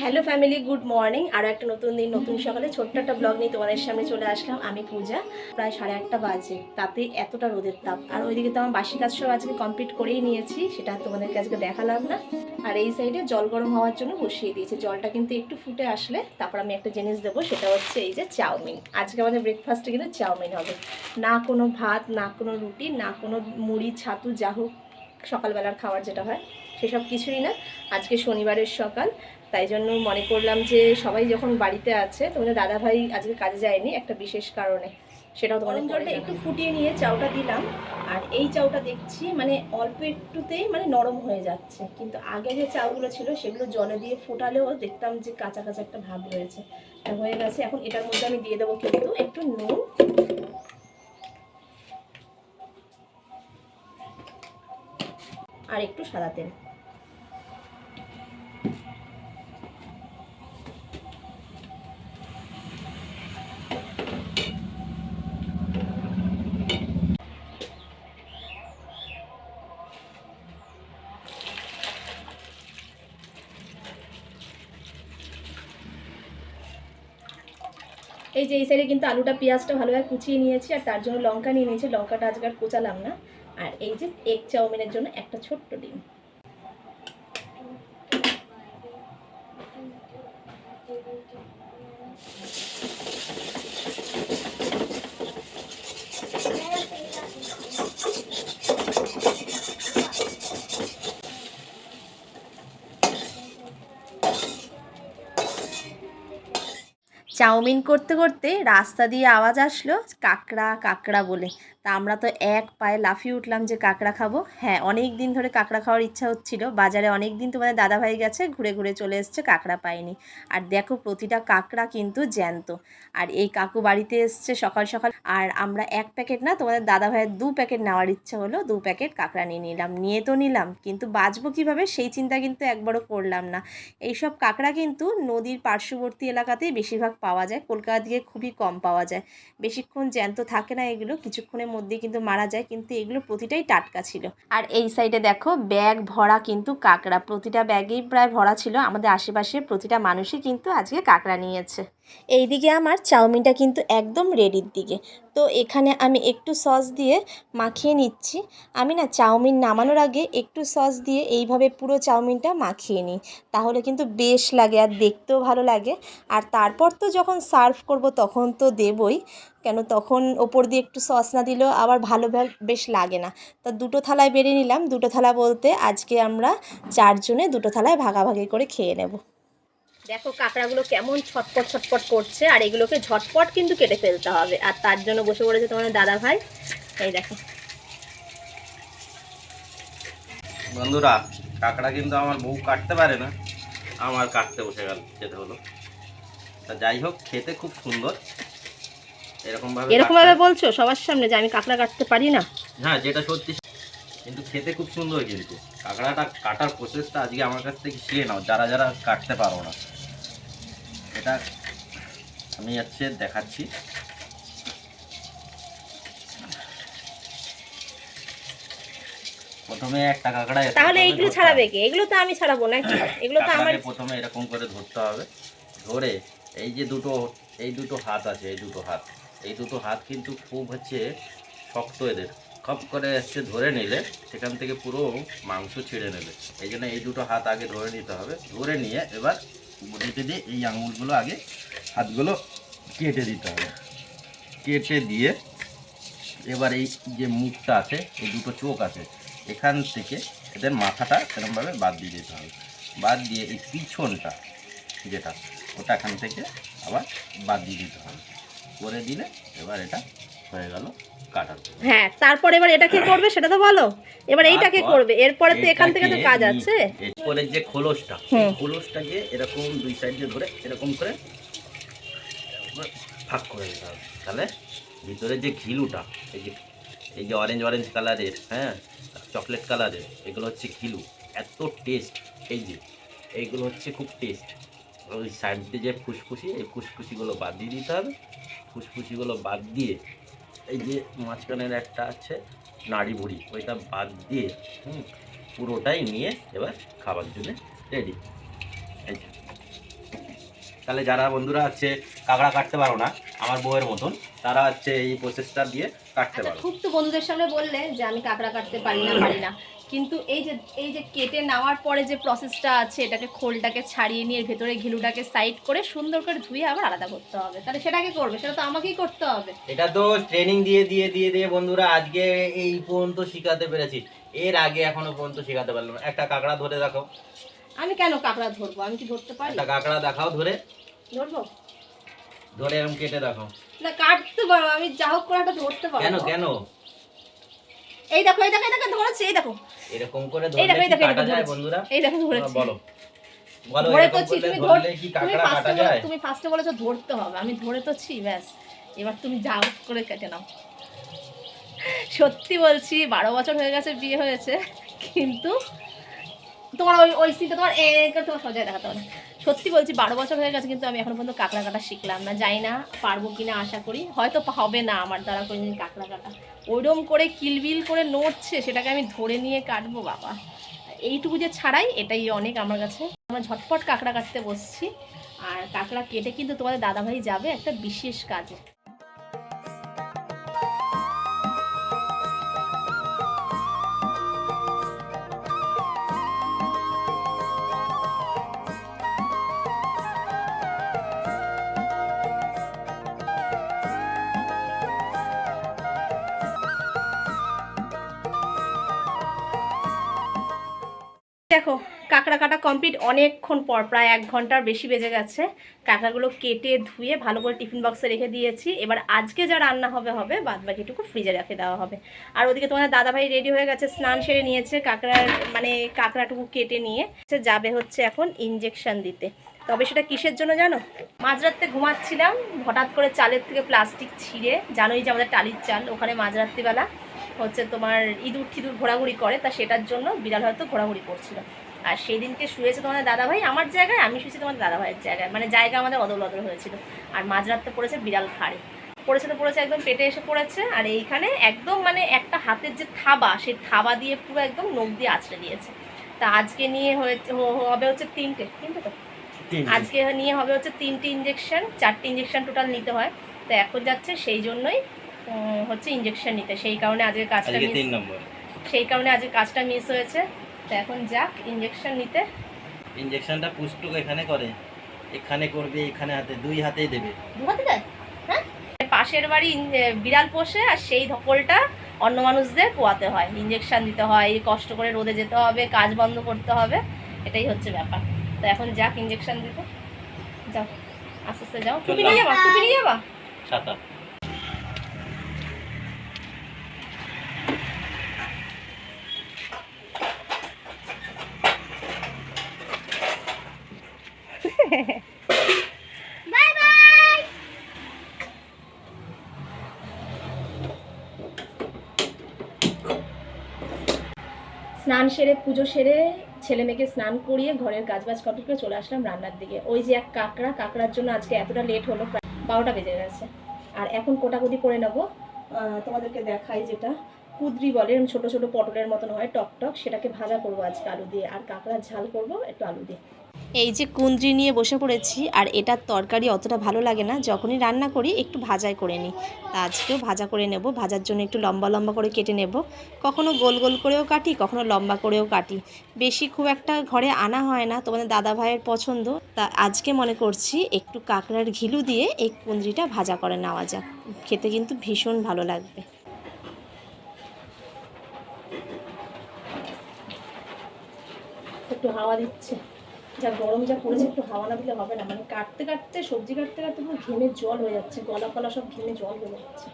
Hello family, good morning. আরও একটা নতুন দিন, নতুন সকালে ছোট্ট একটা ব্লগ নিয়ে তোমাদের সামনে চলে আসলাম। আমি পূজা, প্রায় সাড়ে আটটা বাজে। তাতে এতটা রোদের তাপ। আর ওইদিকে তো আমার বাসি কাজ সব আজকে কমপ্লিট করেই নিয়েছি, সেটা তোমাদেরকে আজকে দেখালাম না। আর এই সাইডে জল গরম হওয়ার জন্য বসিয়ে দিয়েছি। জলটা কিন্তু একটু ফুটে আসলে, তারপর আমি একটা জিনিস দেবো, সেটা হচ্ছে এই যে চাউমিন। আজকে আমাদের ব্রেকফাস্টে কিন্তু চাউমিন হবে। না কোনো ভাত, না কোনো রুটি, না কোনো মুড়ি, ছাতু, যা হোক, সকালবেলার খাবার যেটা হয়, সেসব কিছুই না। আজকে শনিবারের সকাল। তাই জন্য মনে করলাম যে সবাই যখন বাড়িতে আছে তোমাদের দাদা ভাই আজকে কাজে যায়নি একটা বিশেষ কারণে। সেটাও তোমাদের জলটা একটু ফুটিয়ে নিয়ে চাউটা দিলাম আর এই চাউটা দেখছি মানে অল্প একটুতেই মানে নরম হয়ে যাচ্ছে। কিন্তু আগে যে চাউগুলো ছিল সেগুলো জলে দিয়ে ফোটালেও দেখতাম যে কাঁচা কাঁচা একটা ভাব রয়েছে। তা হয়ে গেছে এখন এটার মধ্যে আমি দিয়ে দেবো কিন্তু একটু নুন। আর একটু সাদা তেল। এই যে এই সাইডে কিন্তু আলুটা, পেঁয়াজটা ভালোভাবে কুচিয়ে নিয়েছি আর তার জন্য লঙ্কা নিয়ে নিয়েছি। লঙ্কাটা আজকে আর কোচালাম না। আর এই যে এগ চাউমিনের জন্য একটা ছোট্ট ডিম। চাউমিন করতে করতে রাস্তা দিয়ে আওয়াজ আসলো, কাঁকড়া কাঁকড়া বলে। তা আমরা তো এক পায়ে লাফিয়ে উঠলাম যে কাঁকড়া খাব। হ্যাঁ অনেক দিন ধরে কাঁকড়া খাওয়ার ইচ্ছা হচ্ছিল। বাজারে অনেক দিন তোমাদের দাদাভাই গেছে, ঘুরে ঘুরে চলে এসছে, কাঁকড়া পায়নি আর দেখো, প্রতিটা কাঁকড়া কিন্তু জ্যান্ত। আর এই কাকু বাড়িতে এসছে সকাল সকাল। আর আমরা এক প্যাকেট না, তোমাদের দাদাভাইয়ের দু প্যাকেট নেওয়ার ইচ্ছা হলো, দু প্যাকেট কাঁকড়া নিয়ে নিলাম। নিয়ে তো নিলাম, কিন্তু বাঁচবো কীভাবে সেই চিন্তা কিন্তু একবারও করলাম না। এইসব কাঁকড়া কিন্তু নদীর পার্শ্ববর্তী এলাকাতেই বেশিরভাগ পাওয়া যায়। কলকাতা দিকে খুবই কম পাওয়া যায়। বেশিক্ষণ জ্যান্ত থাকে না এগুলো, কিছুক্ষণের মধ্যে কিন্তু মারা যায়, কিন্তু এগুলো প্রতিটাই টাটকা ছিল। আর এই সাইডে দেখো ব্যাগ ভরা কিন্তু কাঁকড়া। প্রতিটা ব্যাগেই প্রায় ভরা ছিল। আমাদের আশেপাশে প্রতিটা মানুষই কিন্তু আজকে কাঁকড়া নিয়েছে। এইদিকে আমার চাউমিনটা কিন্তু একদম রেডির দিকে। তো এখানে আমি একটু সস দিয়ে মাখিয়ে নিচ্ছি। আমি না চাউমিন নামানোর আগে একটু সস দিয়ে এইভাবে পুরো চাউমিনটা মাখিয়ে নিই। তাহলে কিন্তু বেশ লাগে আর দেখতেও ভালো লাগে। আর তারপর তো যখন সার্ভ করব তখন তো দেবই। কেন তখন ওপর দিয়ে একটু সস না দিলেও আবার ভালো বেশ লাগে না। তা দুটো থালায় বেরিয়ে নিলাম। দুটো থালা বলতে আজকে আমরা চারজনে দুটো থালায় ভাগাভাগি করে খেয়ে নেব। দেখো কাঁকড়াগুলো কেমন ছটপট ছটপট করছে আর এগুলোকে ঝটপট কিন্তু কেটে ফেলতে হবে। আর তার জন্য বসে পড়েছে তোমাদের দাদা ভাই। এই দেখো। বন্ধুরা কাঁকড়া কিন্তু আমার বউ কাটতে পারে না। আমার কাটতে বসে গেল যেতে হলো। তা যাই হোক খেতে খুব সুন্দর। এরকম ভাবে এরকম ভাবে বলছো সবার সামনে যে আমি কাঁকড়া কাটতে পারি না? হ্যাঁ যেটা সত্যি কিন্তু খেতে খুব সুন্দর কিন্তু। কাঁকড়াটা কাটার প্রসেসটা আজকে আমার কাছ থেকে শিখে নাও যারা যারা কাটতে পারো না। এটা আমি হচ্ছে দেখাচ্ছি। প্রথমে একটা কাঁকড়া এরকম তাহলে ভাবে এইগুলো ধরতে ছাড়াবে হবে। এগুলো তো আমি ছাড়াবো নাকি এগুলো তো আমার প্রথমে এরকম করে ধরতে হবে। ধরে এই যে দুটো এই দুটো হাত আছে এই দুটো হাত। এই দুটো হাত কিন্তু খুব হচ্ছে শক্ত এদের। খপ করে হচ্ছে ধরে নিলে সেখান থেকে পুরো মাংস ছিঁড়ে নেবে। এই জন্য এই দুটো হাত আগে ধরে নিতে হবে। ধরে নিয়ে এবার বটিতে দিয়ে এই আঙুলগুলো আগে হাতগুলো কেটে দিতে হবে। কেটে দিয়ে এবার এই যে মুখটা আছে, এই দুটো চোখ আছে, এখান থেকে এদের মাথাটা এরকমভাবে বাদ দিয়ে দিতে হবে। বাদ দিয়ে এই পিছনটা যেটা, ওটা এখান থেকে আবার বাদ দিয়ে দিতে হবে। করে দিলে এবার এটা হয়ে গেল কাটার হ্যাঁ তারপর এবার এটা কে করবে সেটা তো বলো। এবার এইটা কে করবে? এরপরে তো এখান থেকে তো কাজ আছে। এরপরে যে খোলসটা হুম। এই খোলসটাকে এরকম দুই সাইড দিয়ে ধরে এরকম করে ফাঁক করে দিতে হবে। তাহলে ভিতরে যে ঘিলুটা এই যে এই যে অরেঞ্জ অরেঞ্জ কালারের হ্যাঁ চকলেট কালারের এগুলো হচ্ছে ঘিলু। এত টেস্ট এই যে এইগুলো হচ্ছে খুব টেস্ট ওই সাইড দিয়ে যে ফুসফুসি এই ফুসফুসিগুলো বাদ দিয়ে দিতে হবে। ফুসফুসিগুলো বাদ দিয়ে এই যে মাঝখানের একটা আছে নাড়ি ভুড়ি ওইটা বাদ দিয়ে হুম পুরোটাই নিয়ে এবার খাবার জন্য রেডি এই যে। তাহলে যারা বন্ধুরা আছে কাঁকড়া কাটতে পারো না আমার বউয়ের মতন তারা হচ্ছে এই প্রসেসটা দিয়ে কাটতে আচ্ছা পারো। খুব তো বন্ধুদের সামনে বললে যে আমি কাঁকড়া কাটতে পারি না পারি না। কিন্তু এই যে এই যে কেটে নেওয়ার পরে যে প্রসেসটা আছে এটাকে খোলটাকে ছাড়িয়ে নিয়ে ভেতরে ঘিলুটাকে সাইড করে সুন্দর করে ধুয়ে আবার আলাদা করতে হবে। তাহলে সেটাকে করবে? সেটা তো আমাকেই করতে হবে। এটা তো ট্রেনিং দিয়ে দিয়ে দিয়ে দিয়ে বন্ধুরা আজকে এই পর্যন্ত শিখাতে পেরেছি। এর আগে এখনও পর্যন্ত শেখাতে পারলাম না। একটা কাঁকড়া ধরে দেখো আমি কেন কাঁকড়া ধরবো? আমি কি ধরতে পারি? একটা কাঁকড়া দেখাও ধরে। ধরবো? ধরে এরকম কেটে দেখো না কাটতে পারব। আমি যা হোক করে একটা ধরতে কেন পারব কেন? এই দেখো এই দেখো এই দেখো ধরেছি এই দেখো। এরকম করে ধরলে কি কাটা যায় বন্ধুরা? এই দেখো ধরেছি। বলো। বলো এরকম করলে ধরলে কি কাঁকড়া কাটা যায়? তুমি ফার্স্টে বলেছ ধরতে হবে। আমি ধরে তো ছি ব্যাস। এবার তুমি যা হোক করে কেটে নাও। সত্যি বলছি বারো বছর হয়ে গেছে বিয়ে হয়েছে। কিন্তু তোমার ওই ওই সিনটা তোমার এ করে তোমার সজায় দেখাতে হবে। সত্যি বলছি, বারো বছর হয়ে গেছে কিন্তু আমি এখনও পর্যন্ত কাঁকড়া কাটা শিখলাম না। যাই না, পারব কি না আশা করি। হয়তো হবে না আমার দ্বারা কোনোদিন কাঁকড়া কাটা ওইরম করে কিলবিল করে নড়ছে, সেটাকে আমি ধরে নিয়ে কাটবো, বাবা। এইটুকু যে ছাড়াই, এটাই অনেক আমার কাছে। আমরা ঝটপট কাঁকড়া কাটতে বসছি। আর কাঁকড়া কেটে কিন্তু তোমাদের দাদাভাই যাবে একটা বিশেষ কাজে। দেখো, কাঁকড়া কাটা কমপ্লিট অনেকক্ষণ পর, প্রায় এক ঘণ্টার বেশি বেজে গেছে। কাঁকড়াগুলো কেটে ধুয়ে ভালো করে টিফিন বক্সে রেখে দিয়েছি। এবার আজকে যা রান্না হবে হবে বাদ বাকিটুকু ফ্রিজে রেখে দেওয়া হবে। আর ওদিকে তোমাদের দাদাভাই রেডি হয়ে গেছে, স্নান সেরে নিয়েছে কাঁকড়ার মানে কাঁকড়াটুকু কেটে নিয়ে। সে যাবে হচ্ছে এখন ইঞ্জেকশন দিতে। তবে সেটা কিসের জন্য জানো? মাঝরাত্রে ঘুমাচ্ছিলাম, হঠাৎ করে চালের থেকে প্লাস্টিক ছিঁড়ে, জানোই যে আমাদের টালির চাল, ওখানে মাঝরাত্রিবেলা। হচ্ছে তোমার ইঁদুর টিদুর ঘোরাঘুরি করে তা সেটার জন্য বিড়াল হয়তো ঘোরাঘুরি করছিল। আর সেই দিনকে শুয়েছে তোমাদের দাদাভাই আমার জায়গায় আমি শুয়েছি তোমাদের দাদাভাইয়ের জায়গায়। মানে জায়গা আমাদের অদল অদল হয়েছিল। আর মাঝরাত্রে পড়েছে বিড়াল খাড়ে। পড়েছে তো পড়েছে একদম পেটে এসে পড়েছে আর এইখানে একদম মানে একটা হাতের যে থাবা সেই থাবা দিয়ে পুরো একদম নখ দিয়ে আছড়ে দিয়েছে। তা আজকে নিয়ে হয়েছে হবে হচ্ছে তিনটে তিনটে তো? আজকে নিয়ে হবে হচ্ছে তিনটে ইঞ্জেকশন চারটে ইঞ্জেকশন টোটাল নিতে হয়। তো এখন যাচ্ছে সেই জন্যই হচ্ছে ইঞ্জেকশন নিতে। সেই কারণে আজকে কাজটা নম্বর। সেই কারণে আজকে কাজটা মিস হয়েছে। তো এখন যাক ইঞ্জেকশন নিতে। ইঞ্জেকশনটা পুষ্টুক এখানে করে। এখানে করবে এখানে হাতে দুই হাতেই দেবে। দু হাতে দেয়? হ্যাঁ? পাশের বাড়ি বিড়াল পোষে আর সেই ধকলটা অন্য মানুষদের পোয়াতে হয়। ইঞ্জেকশন দিতে হয় এই কষ্ট করে রোদে যেতে হবে কাজ বন্ধ করতে হবে। এটাই হচ্ছে ব্যাপার। তো এখন যাক ইঞ্জেকশন দিতে। যাও আস্তে আস্তে যাও। টুপি নিয়ে যাবা টুপি নিয়ে যাবা? ছাতা স্নান সেরে, পুজো সেরে ছেলে মেয়েকে স্নান করিয়ে ঘরের গাছবাজ কমপ্লিট করে চলে আসলাম রান্নার দিকে। ওই যে এক কাঁকড়া, কাঁকড়ার জন্য আজকে এতটা লেট হলো, প্রায় বারোটা বেজে গেছে। আর এখন কোটাকুটি করে নেব। তোমাদেরকে দেখাই যেটা। কুদরি বলে ছোট ছোটো পটলের মতন হয় টক টক সেটাকে ভাজা করব আজকে আলু দিয়ে। আর কাঁকড়ার ঝাল করব একটু আলু দিয়ে। এই যে কুন্দ্রি নিয়ে বসে পড়েছি, আর এটার তরকারি অতটা ভালো লাগে না, যখনই রান্না করি একটু ভাজাই করে নিই। তা আজকেও ভাজা করে নেব, ভাজার জন্য একটু লম্বা লম্বা করে কেটে নেব। কখনো গোল গোল করেও কাটি, কখনো লম্বা করেও কাটি। বেশি খুব একটা ঘরে আনা হয় না, তোমাদের দাদা ভাইয়ের পছন্দ। তা আজকে মনে করছি একটু কাঁকড়ার ঘিলু দিয়ে এই কুন্দ্রিটা ভাজা করে নেওয়া যাক। খেতে কিন্তু ভীষণ ভালো লাগবে। একটু হাওয়া দিচ্ছে। যা গরম যা পড়েছে, একটু হাওয়া না দিলে হবে না। মানে কাটতে কাটতে, সবজি কাটতে কাটতে পুরো ঘেমে জল হয়ে যাচ্ছে, গলা ফলা সব ঘেমে জল হয়ে যাচ্ছে।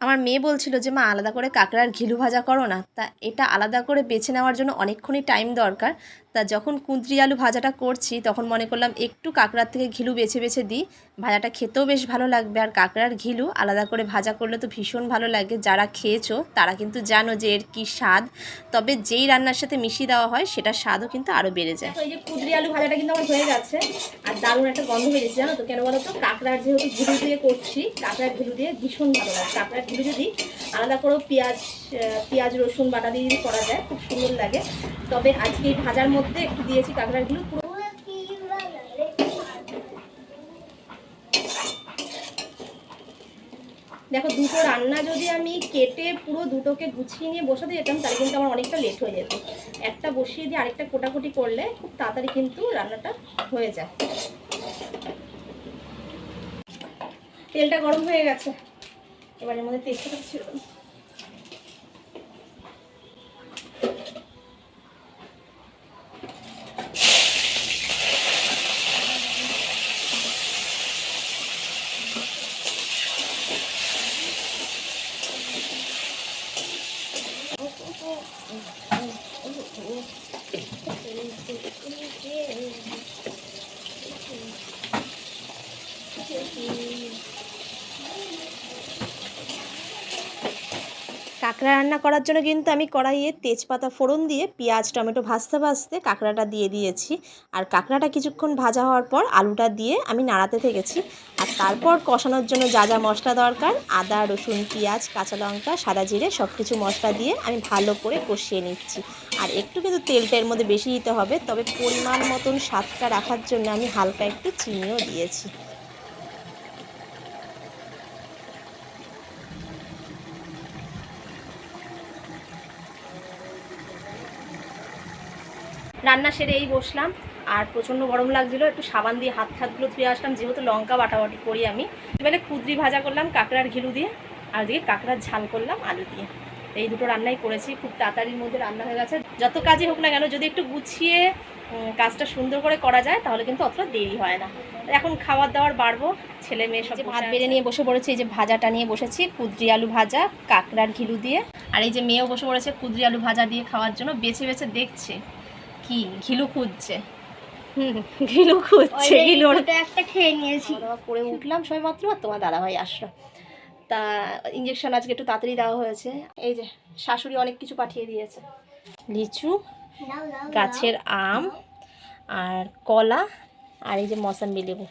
আমার মেয়ে বলছিল যে, মা, আলাদা করে কাঁকড়ার ঘিলু ভাজা করো না। তা এটা আলাদা করে বেছে নেওয়ার জন্য অনেকক্ষণই টাইম দরকার। তা যখন কুঁদরি আলু ভাজাটা করছি, তখন মনে করলাম একটু কাঁকড়ার থেকে ঘিলু বেছে বেছে দিই। ভাজাটা খেতেও বেশ ভালো লাগবে আর কাঁকড়ার ঘিলু আলাদা করে ভাজা করলে তো ভীষণ ভালো লাগে। যারা খেয়েছো, তারা কিন্তু জানো যে এর কী স্বাদ। তবে যেই রান্নার সাথে মিশিয়ে দেওয়া হয়, সেটার স্বাদও কিন্তু আরও বেড়ে যায়। এই যে কুদরি আলু ভাজাটা কিন্তু আমার হয়ে গেছে। আর দারুণ একটা গন্ধ বেরিয়েছে, জানো তো? কেন বলো তো? কাঁকড়ার যেহেতু ঘিলু দিয়ে করছি, কাঁকড়ার ঘিলু দিয়ে ভীষণ ভালো লাগে। কাঁকড়ার ঘিলু যদি আলাদা করেও পেঁয়াজ পেঁয়াজ, রসুন, বাটা দিয়ে করা যায়, খুব সুন্দর লাগে। তবে আজকে এই ভাজার মধ্যে একটু দিয়েছি কাঁকড়াগুলো, পুরো দেখো, দুটো রান্না যদি আমি কেটে পুরো দুটোকে গুছিয়ে নিয়ে বসাতে যেতাম, তাহলে কিন্তু আমার অনেকটা লেট হয়ে যেত। একটা বসিয়ে দিয়ে আরেকটা কোটাকুটি করলে খুব তাড়াতাড়ি কিন্তু রান্নাটা হয়ে যায়। তেলটা গরম হয়ে গেছে। এবার এর মধ্যে তেজটা ছিল কাঁকড়া রান্না করার জন্য কিন্তু আমি কড়াইয়ে তেজপাতা ফোড়ন দিয়ে পেঁয়াজ, টমেটো ভাজতে ভাজতে কাঁকড়াটা দিয়ে দিয়েছি। আর কাঁকড়াটা কিছুক্ষণ ভাজা হওয়ার পর আলুটা দিয়ে আমি নাড়াতে থেকেছি। আর তারপর কষানোর জন্য যা যা মশলা দরকার, আদা, রসুন, পেঁয়াজ, কাঁচা লঙ্কা, সাদা জিরে সব কিছু মশলা দিয়ে আমি ভালো করে কষিয়ে নিচ্ছি। আর একটু কিন্তু তেলটা এর মধ্যে বেশি দিতে হবে, তবে পরিমাণ মতন স্বাদটা রাখার জন্য আমি হালকা একটু চিনিও দিয়েছি। রান্না সেরে এই বসলাম। আর প্রচণ্ড গরম লাগছিল একটু সাবান দিয়ে হাত হাতগুলো ধুয়ে আসলাম যেহেতু লঙ্কা বাটাবাটি করি আমি। এবারে কুদরি ভাজা করলাম কাঁকড়ার ঘিলু দিয়ে আর দিকে কাঁকড়ার ঝাল করলাম আলু দিয়ে। এই দুটো রান্নাই করেছি খুব তাড়াতাড়ির মধ্যে রান্না হয়ে গেছে। যত কাজই হোক না কেন যদি একটু গুছিয়ে কাজটা সুন্দর করে করা যায় তাহলে কিন্তু অতটা দেরি হয় না। এখন খাবার দাবার বাড়বো ছেলে মেয়ে সব ভাত বেড়ে নিয়ে বসে পড়েছি এই যে ভাজাটা নিয়ে বসেছি কুদরি আলু ভাজা কাঁকড়ার ঘিলু দিয়ে। আর এই যে মেয়েও বসে পড়েছে কুদরি আলু ভাজা দিয়ে খাওয়ার জন্য বেছে বেছে দেখছে। কি? ঘিলু খুঁজছে। হুম ঘিলু খুঁজছে ঘিলু একটা খেয়ে নিয়েছি। পরে করে উঠলাম সবাই মাত্র আর তোমার দাদাভাই আসলো। তা ইঞ্জেকশন আজকে একটু তাড়াতাড়ি দেওয়া হয়েছে। এই যে শাশুড়ি অনেক কিছু পাঠিয়ে দিয়েছে। লিচু গাছের আম আর কলা আর এই যে মৌসাম্বি লেবু।